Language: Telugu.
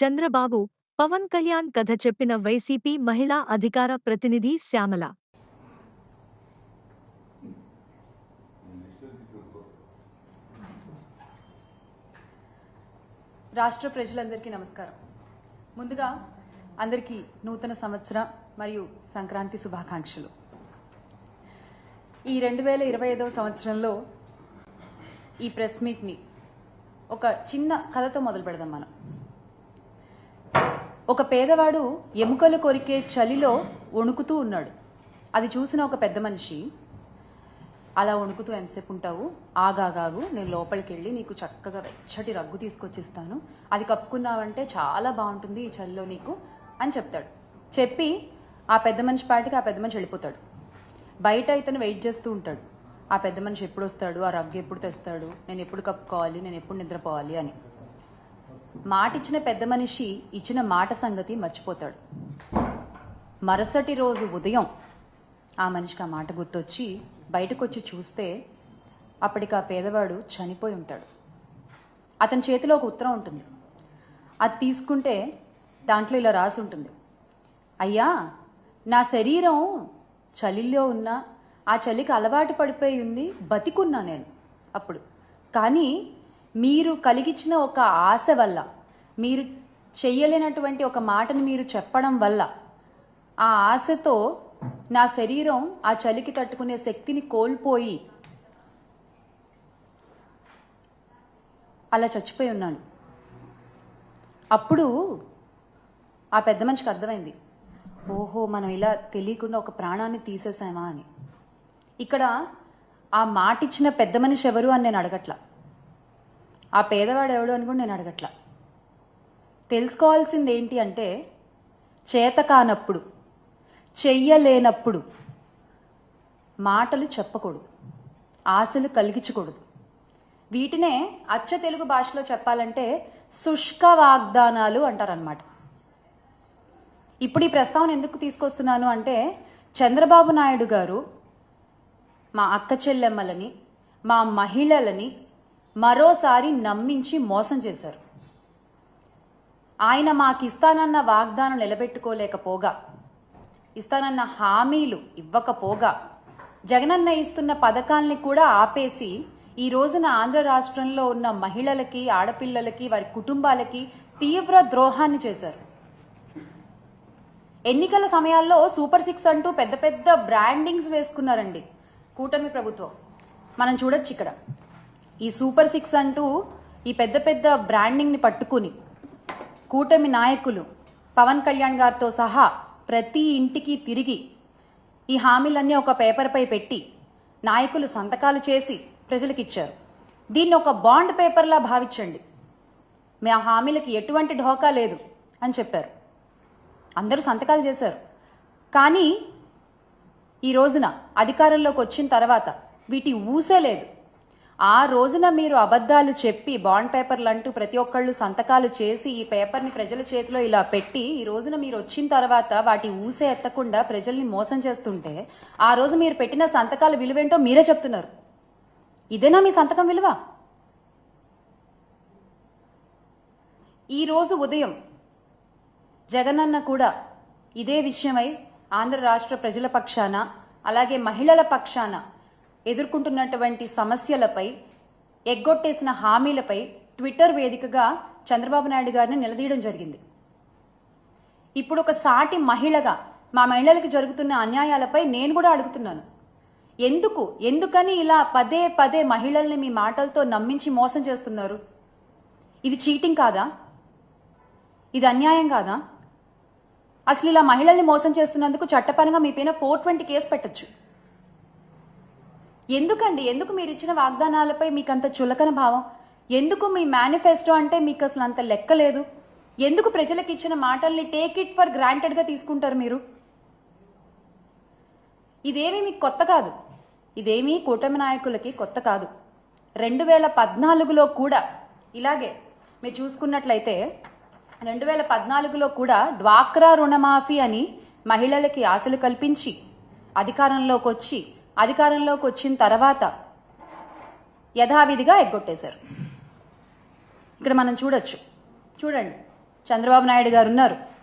చంద్రబాబు పవన్ కళ్యాణ్ కథ చెప్పిన వైసీపీ మహిళా అధికార ప్రతినిధి శ్యామల. రాష్ట్ర ప్రజలందరికీ నమస్కారం. ముందుగా అందరికీ నూతన సంవత్సర మరియు సంక్రాంతి శుభాకాంక్షలు. ఈ రెండు వేల ఇరవై ఐదవ సంవత్సరంలో ఈ ప్రెస్ మీట్ని ఒక చిన్న కథతో మొదలు పెడదాం మనం. ఒక పేదవాడు ఎముకలు కొరికే చలిలో వణుకుతూ ఉన్నాడు. అది చూసిన ఒక పెద్ద మనిషి అలా వణుకుతూ ఎంతసేపు ఉంటావు? ఆగాగాగు నేను లోపలికి వెళ్ళి నీకు చక్కగా వెచ్చటి రగ్గు తీసుకొచ్చిస్తాను. అది కప్పుకున్నావంటే చాలా బాగుంటుంది ఈ చలిలో నీకు అని చెప్తాడు. చెప్పి ఆ పెద్ద మనిషి పాటికి ఆ పెద్ద మనిషి వెళ్ళిపోతాడు. బయట ఇతను వెయిట్ చేస్తూ ఉంటాడు. ఆ పెద్ద మనిషి ఎప్పుడు వస్తాడు? ఆ రగ్గు ఎప్పుడు తెస్తాడు? నేను ఎప్పుడు కప్పుకోవాలి? నేను ఎప్పుడు నిద్రపోవాలి? అని. మాట ఇచ్చిన పెద్ద మనిషి ఇచ్చిన మాట సంగతి మర్చిపోతాడు. మరుసటి రోజు ఉదయం ఆ మనిషికి ఆ మాట గుర్తొచ్చి బయటకు వచ్చి చూస్తే అప్పటికి ఆ పేదవాడు చనిపోయి ఉంటాడు. అతని చేతిలో ఒక ఉత్తరం ఉంటుంది. అది తీసుకుంటే దాంట్లో ఇలా రాసి ఉంటుంది. అయ్యా నా శరీరం చలిలో ఉన్న ఆ చలికి అలవాటు పడిపోయి ఉంది బతికున్నా నేను అప్పుడు. కానీ మీరు కలిగించిన ఒక ఆశ వల్ల మీరు చెయ్యలేనటువంటి ఒక మాటను మీరు చెప్పడం వల్ల ఆ ఆశతో నా శరీరం ఆ చలికి తట్టుకునే శక్తిని కోల్పోయి అలా చచ్చిపోయి ఉన్నాను. అప్పుడు ఆ పెద్ద మనిషికి అర్థమైంది. ఓహో మనం ఇలా తెలియకుండా ఒక ప్రాణాన్ని తీసేసామా అని. ఇక్కడ ఆ మాటిచ్చిన పెద్ద మనిషి ఎవరు అని నేను అడగట్లా. ఆ పేదవాడు ఎవడు అని కూడా నేను అడగట్లా. తెలుసుకోవాల్సింది ఏంటి అంటే చేత కానప్పుడు చెయ్యలేనప్పుడు మాటలు చెప్పకూడదు ఆశలు కలిగించకూడదు. వీటినే అచ్చ తెలుగు భాషలో చెప్పాలంటే శుష్క వాగ్దానాలు అంటారనమాట ఇప్పుడు ఈ ప్రస్తావన ఎందుకు తీసుకొస్తున్నాను అంటే చంద్రబాబు నాయుడు గారు మా అక్క చెల్లెమ్మలని మా మహిళలని మరోసారి నమ్మించి మోసం చేశారు. ఆయన మాకు ఇస్తానన్న వాగ్దానం నిలబెట్టుకోలేకపోగా ఇస్తానన్న హామీలు ఇవ్వకపోగా జగనన్న ఇస్తున్న పథకాల్ని కూడా ఆపేసి ఈ రోజున ఆంధ్ర రాష్ట్రంలో ఉన్న మహిళలకి ఆడపిల్లలకి వారి కుటుంబాలకి తీవ్ర ద్రోహాన్ని చేశారు. ఎన్నికల సమయాల్లో సూపర్ సిక్స్ అంటూ పెద్ద పెద్ద బ్రాండింగ్స్ వేసుకున్నారండి కూటమి ప్రభుత్వం. మనం చూడొచ్చు ఇక్కడ. ఈ సూపర్ సిక్స్ అంటూ ఈ పెద్ద పెద్ద బ్రాండింగ్ని పట్టుకుని కూటమి నాయకులు పవన్ కళ్యాణ్ గారితో సహా ప్రతి ఇంటికి తిరిగి ఈ హామీలన్నీ ఒక పేపర్పై పెట్టి నాయకులు సంతకాలు చేసి ప్రజలకిచ్చారు. దీన్ని ఒక బాండ్ పేపర్లా భావించండి. మీ ఆ హామీలకి ఎటువంటి ఢోకా లేదు అని చెప్పారు. అందరూ సంతకాలు చేశారు. కానీ ఈ రోజున అధికారంలోకి వచ్చిన తర్వాత వీటి ఊసే లేదు. ఆ రోజున మీరు అబద్ధాలు చెప్పి బాండ్ పేపర్లు అంటూ ప్రతి ఒక్కళ్ళు సంతకాలు చేసి ఈ పేపర్ని ప్రజల చేతిలో ఇలా పెట్టి ఈ రోజున మీరు వచ్చిన తర్వాత వాటి ఊసే ఎత్తకుండా ప్రజల్ని మోసం చేస్తుంటే ఆ రోజు మీరు పెట్టిన సంతకాల విలువేంటో మీరే చెప్తున్నారు. ఇదేనా మీ సంతకం విలువ? ఈ రోజు ఉదయం జగనన్న కూడా ఇదే విషయమై ఆంధ్ర రాష్ట్ర ప్రజల పక్షాన అలాగే మహిళల పక్షాన ఎదుర్కొంటున్నటువంటి సమస్యలపై ఎగ్గొట్టేసిన హామీలపై ట్విట్టర్ వేదికగా చంద్రబాబు నాయుడు గారిని నిలదీయడం జరిగింది. ఇప్పుడు ఒక సాటి మహిళగా మా మహిళలకు జరుగుతున్న అన్యాయాలపై నేను కూడా అడుగుతున్నాను. ఎందుకు ఎందుకని ఇలా పదే పదే మహిళల్ని మీ మాటలతో నమ్మించి మోసం చేస్తున్నారు? ఇది చీటింగ్ కాదా? ఇది అన్యాయం కాదా? అసలు ఇలా మహిళల్ని మోసం చేస్తున్నందుకు చట్టపరంగా మీ పైన ఫోర్ ట్వంటీ కేసు పెట్టచ్చు. ఎందుకండి? ఎందుకు మీరు ఇచ్చిన వాగ్దానాలపై మీకు అంత చులకన భావం? ఎందుకు మీ మేనిఫెస్టో అంటే మీకు అసలు అంత లెక్క లేదు ఎందుకు ప్రజలకు ఇచ్చిన మాటల్ని టేక్ ఇట్ ఫర్ గ్రాంటెడ్గా తీసుకుంటారు మీరు? ఇదేమీ మీకు కొత్త కాదు. ఇదేమీ కూటమి నాయకులకి కొత్త కాదు. రెండు వేల పద్నాలుగులో కూడా ఇలాగే మీరు చూసుకున్నట్లయితే రెండు వేల పద్నాలుగులో కూడా డ్వాక్రా రుణమాఫీ అని మహిళలకి ఆశలు కల్పించి అధికారంలోకి వచ్చి అధికారంలోకి వచ్చిన తర్వాత యథావిధిగా ఎగ్గొట్టేశారు. ఇక్కడ మనం చూడొచ్చు. చూడండి. చంద్రబాబు నాయుడు గారు ఉన్నారు.